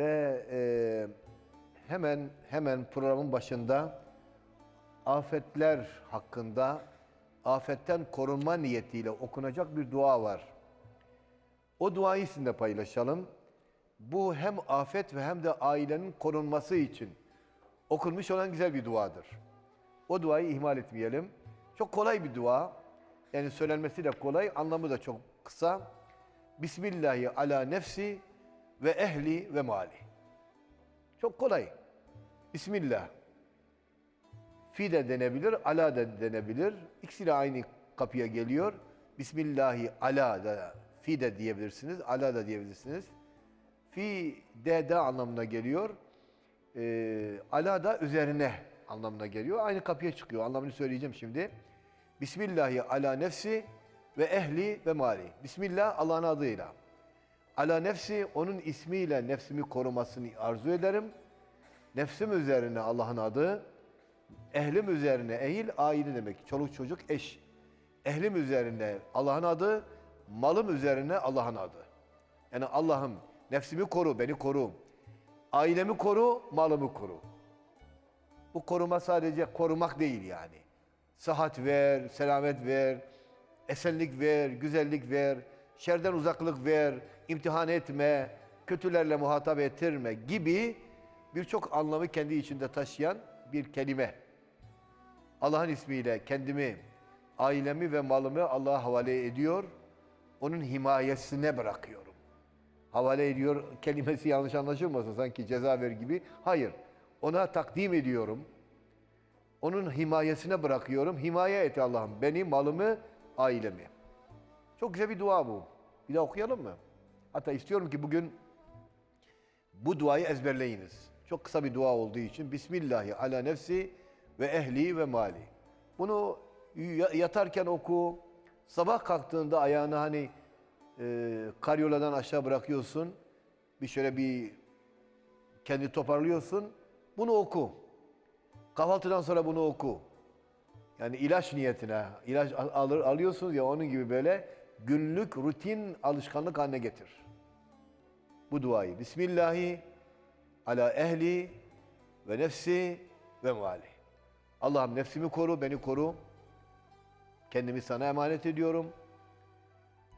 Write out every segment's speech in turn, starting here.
Ve e, hemen hemen programın başında afetler hakkında afetten korunma niyetiyle okunacak bir dua var. O duayı sizinle paylaşalım. Bu hem afet ve hem de ailenin korunması için okunmuş olan güzel bir duadır. O duayı ihmal etmeyelim. Çok kolay bir dua. Yani söylenmesi de kolay, anlamı da çok kısa. Bismillahi ala nefsi ve ehli ve mali. Çok kolay. Bismillah. Fi de denebilir, ala da denebilir. İkisi de aynı kapıya geliyor. Bismillahi ala da, fi de diyebilirsiniz, ala da diyebilirsiniz. Fi de de anlamına geliyor. Ee, ala da üzerine anlamına geliyor. Aynı kapıya çıkıyor. Anlamını söyleyeceğim şimdi. Bismillahi ala nefsi ve ehli ve mali. Bismillah Allah'ın adıyla. Ala nefsi onun ismiyle nefsimi korumasını arzu ederim. Nefsim üzerine Allah'ın adı, ehlim üzerine ehil, aile demek. Çoluk çocuk eş. Ehlim üzerine Allah'ın adı, malım üzerine Allah'ın adı. Yani Allah'ım nefsimi koru, beni koru. Ailemi koru, malımı koru. Bu koruma sadece korumak değil yani. Sıhhat ver, selamet ver, esenlik ver, güzellik ver, şerden uzaklık ver, imtihan etme, kötülerle muhatap ettirme gibi birçok anlamı kendi içinde taşıyan bir kelime. Allah'ın ismiyle kendimi, ailemi ve malımı Allah'a havale ediyor. Onun himayesine bırakıyorum. Havale ediyor kelimesi yanlış anlaşılmasın sanki ceza ver gibi. Hayır. Ona takdim ediyorum. Onun himayesine bırakıyorum. Himaye et Allah'ım beni, malımı, ailemi. Çok güzel bir dua bu. Bir daha okuyalım mı? Hatta istiyorum ki bugün bu duayı ezberleyiniz. Çok kısa bir dua olduğu için Bismillahi ala nefsi ve ehli ve mali. Bunu ya- yatarken oku. Sabah kalktığında ayağını hani e, karyoladan aşağı bırakıyorsun. Bir şöyle bir kendi toparlıyorsun. Bunu oku. Kahvaltıdan sonra bunu oku. Yani ilaç niyetine, ilaç al- alır, alıyorsunuz ya onun gibi böyle günlük rutin alışkanlık haline getir. Bu duayı. Bismillahi ala ehli ve nefsi ve mali. Allah'ım nefsimi koru, beni koru. Kendimi sana emanet ediyorum.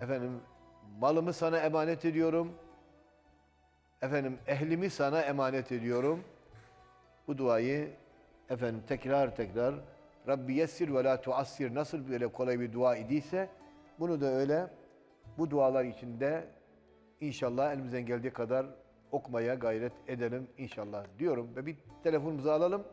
Efendim malımı sana emanet ediyorum. Efendim ehlimi sana emanet ediyorum. Bu duayı efendim tekrar tekrar Rabbi yessir ve la tuassir nasıl böyle kolay bir dua idiyse bunu da öyle bu dualar içinde inşallah elimizden geldiği kadar okumaya gayret edelim inşallah diyorum ve bir telefonumuzu alalım.